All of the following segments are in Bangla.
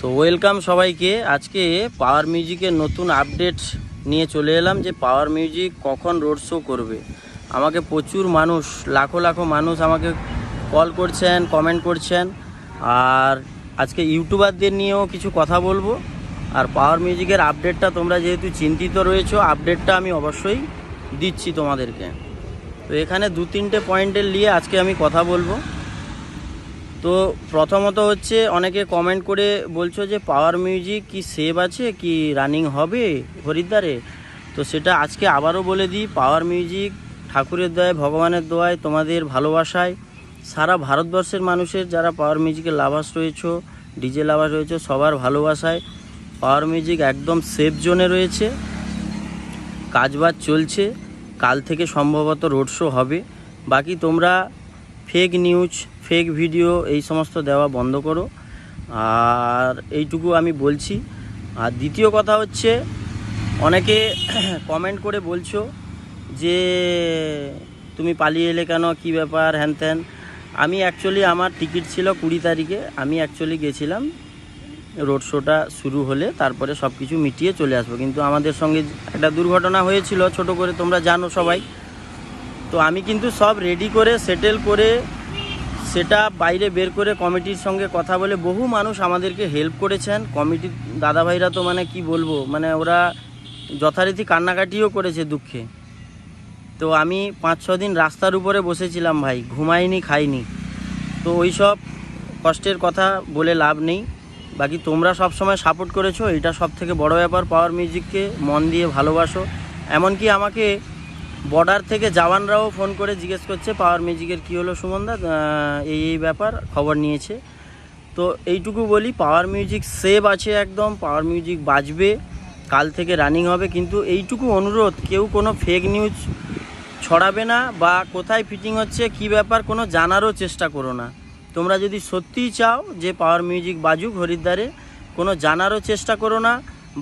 তো ওয়েলকাম সবাইকে। আজকে পাওয়ার মিউজিকের নতুন আপডেট নিয়ে চলে এলাম যে পাওয়ার মিউজিক কখন রোড শো করবে। আমাকে প্রচুর মানুষ, লাখো লাখো মানুষ আমাকে কল করছেন কমেন্ট করছেন। আর আজকে ইউটিউবারদের নিয়েও কিছু কথা বলব। আর পাওয়ার মিউজিকের আপডেটটা তোমরা যেহেতু চিন্তিত রয়েছো আপডেটটা আমি অবশ্যই দিচ্ছি তোমাদেরকে। তো এখানে দু তিনটে পয়েন্টের নিয়ে আজকে আমি কথা বলব। তো প্রথমত হচ্ছে অনেকে কমেন্ট করে বলছো যে পাওয়ার মিউজিক কি সেভ আছে, কি রানিং হবে হরিদ্বারে? তো সেটা আজকে আবারও বলে দিই পাওয়ার মিউজিক ঠাকুরের দয়ায়, ভগবানের দোয়ায়, তোমাদের ভালোবাসায়। সারা ভারতবর্ষের মানুষের যারা পাওয়ার মিউজিকের লাভাস রয়েছে ডিজে লাভাস রয়েছে, সবার ভালোবাসায় পাওয়ার মিউজিক একদম সেফ জোনে রয়েছে। কাজবাজ চলছে, কাল থেকে সম্ভবত রোড শো হবে। বাকি তোমরা ফেক নিউজ ফেক ভিডিও এই সমস্ত দেওয়া বন্ধ করো। আর এইটুকু আমি বলছি। আর দ্বিতীয় কথা হচ্ছে, অনেকে কমেন্ট করে বলছো যে, তুমি পালিয়ে এলে কেন, কী ব্যাপার, হ্যান ত্যান। আমি অ্যাকচুয়ালি আমার টিকিট ছিল কুড়ি তারিখে। আমি অ্যাকচুয়ালি গেছিলাম রোড শোটা শুরু হলে, তারপরে সব কিছু মিটিয়ে চলে আসব। কিন্তু আমাদের সঙ্গে একটা দুর্ঘটনা হয়েছিল, ছোট করে তোমরা জানো সবাই। তো আমি কিন্তু সব রেডি করে সেটেল করে, সেটা বাইরে বের করে কমিটির সঙ্গে কথা বলে বহু মানুষ আমাদেরকে হেল্প করেছেন। কমিটির দাদাভাইরা তো মানে কি বলব মানে ওরা যথারীতি কান্নাকাটিও করেছে দুঃখে। তো আমি পাঁচ, ছ দিন রাস্তার উপরে বসেছিলাম ভাই, ঘুমাইনি, খাইনি। তো ওই সব কষ্টের কথা বলে লাভ নেই। বাকি তোমরা সব সময় সাপোর্ট করেছ এটা সব থেকে বড় ব্যাপার পাওয়ার মিউজিককে মন দিয়ে ভালোবাসো। এমনকি আমাকে বর্ডার থেকে জওয়ানরাও ফোন করে জিজ্ঞেস করছে পাওয়ার মিউজিকের কী হলো সুমনদা এই এই ব্যাপার খবর নিয়েছে। তো এইটুকু বলি পাওয়ার মিউজিক সেভ আছে একদম পাওয়ার মিউজিক বাজবে, কাল থেকে রানিং হবে, কিন্তু এইটুকু অনুরোধ, কেউ কোনো ফেক নিউজ ছড়াবে না বা কোথায় ফিটিং হচ্ছে, কি ব্যাপার, কোনো জানারও চেষ্টা করো না। তোমরা যদি সত্যিই চাও যে পাওয়ার মিউজিক বাজুক হরিদ্বারে, কোনো জানারও চেষ্টা করো না,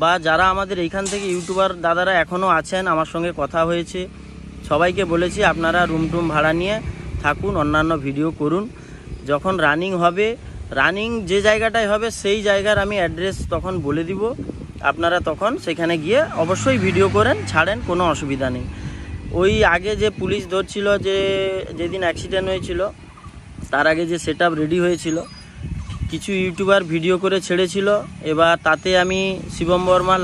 বা যারা আমাদের এইখান থেকে ইউটিউবার দাদারা এখনও আছেন, আমার সঙ্গে কথা হয়েছে সবাইকে বলেছি আপনারা রুম টুম ভাড়া নিয়ে থাকুন, অন্যান্য ভিডিও করুন। যখন রানিং হবে রানিং যে জায়গাটায় হবে, সেই জায়গার আমি অ্যাড্রেস তখন বলে দিব। আপনারা তখন সেখানে গিয়ে অবশ্যই ভিডিও করেন, ছাড়েন, কোনো অসুবিধা নেই। ওই আগে যে পুলিশ ধরছিল যে, যেদিন অ্যাক্সিডেন্ট হয়েছিল, তার আগে যে সেট রেডি হয়েছিল, কিছু ইউটিউবার ভিডিও করে ছেড়েছিল। এবার তাতে আমি শিবম বর্মা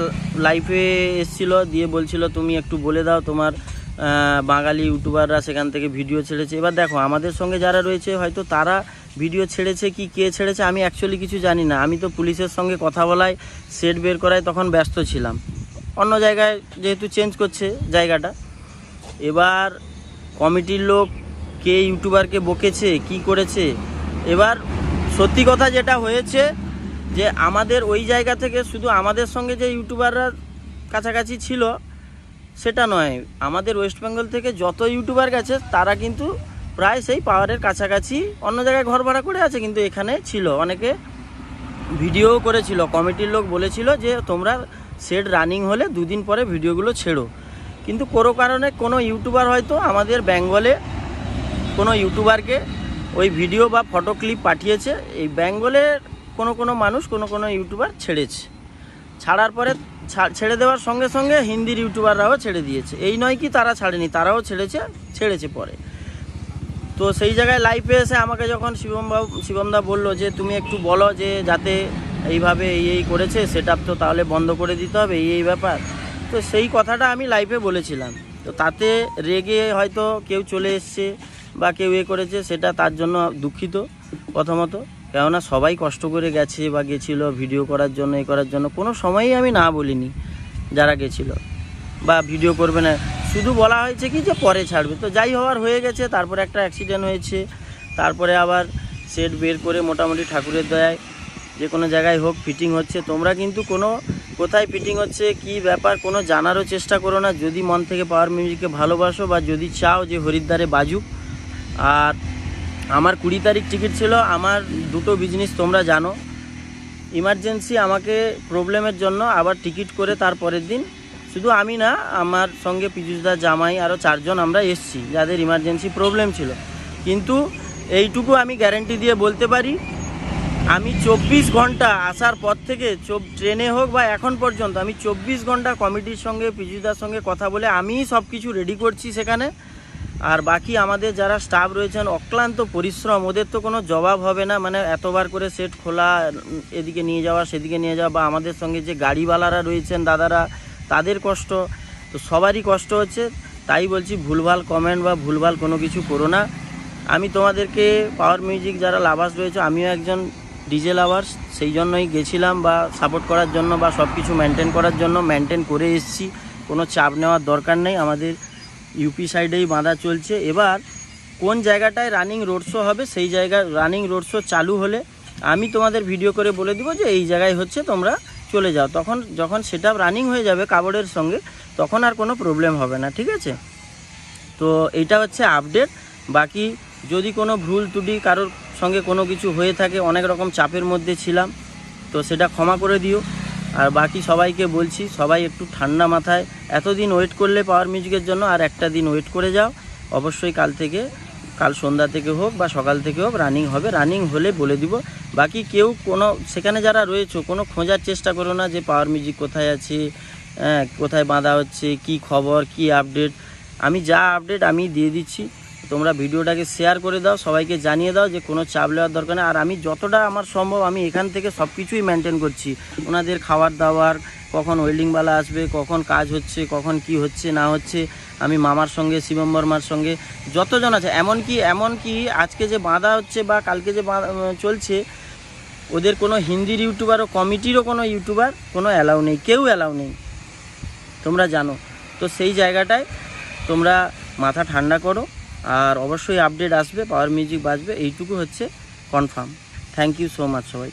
লাইফে এসছিল, দিয়ে বলছিল, তুমি একটু বলে দাও তোমার বাঙালি ইউটিউবাররা সেখান থেকে ভিডিও ছেড়েছে। এবার দেখো, আমাদের সঙ্গে যারা রয়েছে, হয়তো তারা ভিডিও ছেড়েছে কি কে ছেড়েছে, আমি অ্যাকচুয়ালি কিছু জানি না। আমি তো পুলিশের সঙ্গে কথা বলায় সেট বের করায় তখন ব্যস্ত ছিলাম। অন্য জায়গায় যেহেতু চেঞ্জ করছে জায়গাটা। এবার কমিটির লোক কে ইউটিউবারকে বকেছে, কি করেছে? এবার সত্যি কথা যেটা হয়েছে যে আমাদের ওই জায়গা থেকে শুধু আমাদের সঙ্গে যে ইউটিউবাররা কাছাকাছি ছিল সেটা নয়। আমাদের ওয়েস্ট বেঙ্গল থেকে যত ইউটিউবার গেছে, তারা কিন্তু প্রায় সেই পাওয়ারের কাছাকাছি অন্য জায়গায় ঘর ভাড়া করে আছে, কিন্তু এখানে ছিল। অনেকে ভিডিও করেছিল কমিটির লোক বলেছিল যে, তোমরা সেট রানিং হলে দুদিন পরে ভিডিওগুলো ছেড়ো। কিন্তু কোনো কারণে কোনো ইউটিউবার হয়তো আমাদের বেঙ্গলে কোনো ইউটিউবারকে ওই ভিডিও বা ফটো ক্লিপ পাঠিয়েছে। এই বেঙ্গলের কোনো কোনো মানুষ, কোনো কোনো ইউটিউবার ছেড়েছে। ছাড়ার পরে ছেড়ে দেওয়ার সঙ্গে সঙ্গে হিন্দির ইউটিউবাররাও ছেড়ে দিয়েছে। এই নয় কি তারা ছাড়েনি, তারাও ছেড়েছে ছেড়েছে পরে। তো সেই জায়গায় লাইভে এসে আমাকে যখন শিবম বাবু শিবমদা বলল যে, তুমি একটু বলো যে, যাতে এইভাবে এই এই করেছে সেটা তো তাহলে বন্ধ করে দিতে হবে, এই এই ব্যাপার। তো সেই কথাটা আমি লাইভে বলেছিলাম। তো তাতে রেগে হয়তো কেউ চলে এসছে বা কেউ এ করেছে, সেটা তার জন্য দুঃখিত প্রথমত। কেননা সবাই কষ্ট করে গেছে বা গেছিল ভিডিও করার জন্য, এ করার জন্য, কোনো সময়ই আমি না বলিনি যারা গেছিল। বা ভিডিও করবে না। শুধু বলা হয়েছে কি যে পরে ছাড়বে। তো যাই হওয়ার হয়ে গেছে। তারপরে একটা অ্যাক্সিডেন্ট হয়েছে। তারপরে আবার সেট বের করে মোটামুটি ঠাকুরের দয়ায় যে কোনো জায়গায় হোক ফিটিং হচ্ছে। তোমরা কিন্তু কোনো কোথায় ফিটিং হচ্ছে, কি ব্যাপার, কোনো জানারও চেষ্টা করো না। যদি মন থেকে পাওয়ার মিউজিককে ভালোবাসো বা যদি চাও যে হরিদ্বারে বাজুক, আর আমার কুড়ি তারিখ টিকিট ছিল, আমার দুটো বিজনেস তোমরা জানো। ইমার্জেন্সি আমাকে প্রবলেমের জন্য আবার টিকিট করে তার পরের দিন। শুধু আমি না, আমার সঙ্গে পীযুষদা জামাই আরও চারজন আমরা এসছি, যাদের ইমার্জেন্সি প্রবলেম ছিল। কিন্তু এইটুকু আমি গ্যারেন্টি দিয়ে বলতে পারি, আমি চব্বিশ ঘণ্টা আসার পর থেকে ট্রেনে হোক বা এখন পর্যন্ত, আমি চব্বিশ ঘণ্টা কমিটির সঙ্গে পিজুদার সঙ্গে কথা বলে আমিই সব কিছু রেডি করছি সেখানে। আর বাকি আমাদের যারা স্টাফ রয়েছেন, অক্লান্ত পরিশ্রম, ওদের তো কোনো জবাব হবে না। মানে এতবার করে সেট খোলা, এদিকে নিয়ে যাওয়া, সেদিকে নিয়ে যাওয়া, বা আমাদের সঙ্গে যে গাড়িওয়ালারা রয়েছেন, দাদারা, তাদের কষ্ট। তো সবারই কষ্ট হচ্ছে। তাই বলছি, ভুলভাল কমেন্ট বা ভুলভাল কোনো কিছু করো না। আমি তোমাদেরকে পাওয়ার মিউজিক যারা লাভার্স রয়েছে, আমিও একজন ডিজে লাভার্স সেই জন্যই গেছিলাম বা সাপোর্ট করার জন্য বা সব কিছু মেনটেন করার জন্য মেনটেন করে এসেছি। কোনো চাপ নেওয়ার দরকার নেই আমাদের। ইউপি সাইডেই বাঁধা চলছে। এবার কোন জায়গাটায় রানিং রোড শো হবে, সেই জায়গা রানিং রোড শো চালু হলে আমি তোমাদের ভিডিও করে বলে দিব যে এই জায়গায় হচ্ছে তোমরা চলে যাও। তখন যখন সেটা রানিং হয়ে যাবে কাবড়ের সঙ্গে, তখন আর কোনো প্রবলেম হবে না, ঠিক আছে? তো এটা হচ্ছে আপডেট বাকি যদি কোনো ভুল ত্রুটি কারোর সঙ্গে কোনো কিছু হয়ে থাকে, অনেক রকম চাপের মধ্যে ছিলাম, তো সেটা ক্ষমা করে দিও। আর বাকি সবাইকে বলছি সবাই একটু ঠান্ডা মাথায়। এতদিন ওয়েট করলে পাওয়ার মিউজিকের জন্য আর একটা দিন ওয়েট করে যাও। অবশ্যই কাল থেকে কাল সন্ধ্যা থেকে হোক বা সকাল থেকে হোক রানিং হবে। রানিং হলে বলে দিব। বাকি কেউ কোনো সেখানে যারা রয়েছে কোনো খোঁজার চেষ্টা করো না যে পাওয়ার মিউজিক কোথায় আছে হ্যাঁ, কোথায় বাঁধা হচ্ছে কি খবর কি আপডেট আমি যা আপডেট আমি দিয়ে দিচ্ছি। তোমরা ভিডিওটাকে শেয়ার করে দাও, সবাইকে জানিয়ে দাও যে কোনো চাপ নেওয়ার দরকার নেই। আর আমি যতটা আমার সম্ভব আমি এখান থেকে সব কিছুই মেনটেন করছি। ওনাদের খাবার দাবার, কখন ওয়েল্ডিংওয়ালা আসবে, কখন কাজ হচ্ছে, কখন কি হচ্ছে, না হচ্ছে, আমি মামার সঙ্গে শিবম বর্মার সঙ্গে, যতজন আছে, এমনকি এমনকি আজকে যে বাঁধা হচ্ছে বা কালকে যে চলছে, ওদের কোনো হিন্দির ইউটিউবার ও কমিটিরও কোনো ইউটিউবার কোনো অ্যালাউ নেই, কেউ অ্যালাউ নেই। তোমরা জানো। তো সেই জায়গাটায় তোমরা মাথা ঠান্ডা করো আর অবশ্যই আপডেট আসবে পাওয়ার মিউজিক বাজবে, এইটুকু হচ্ছে confirm thank you so much সবাই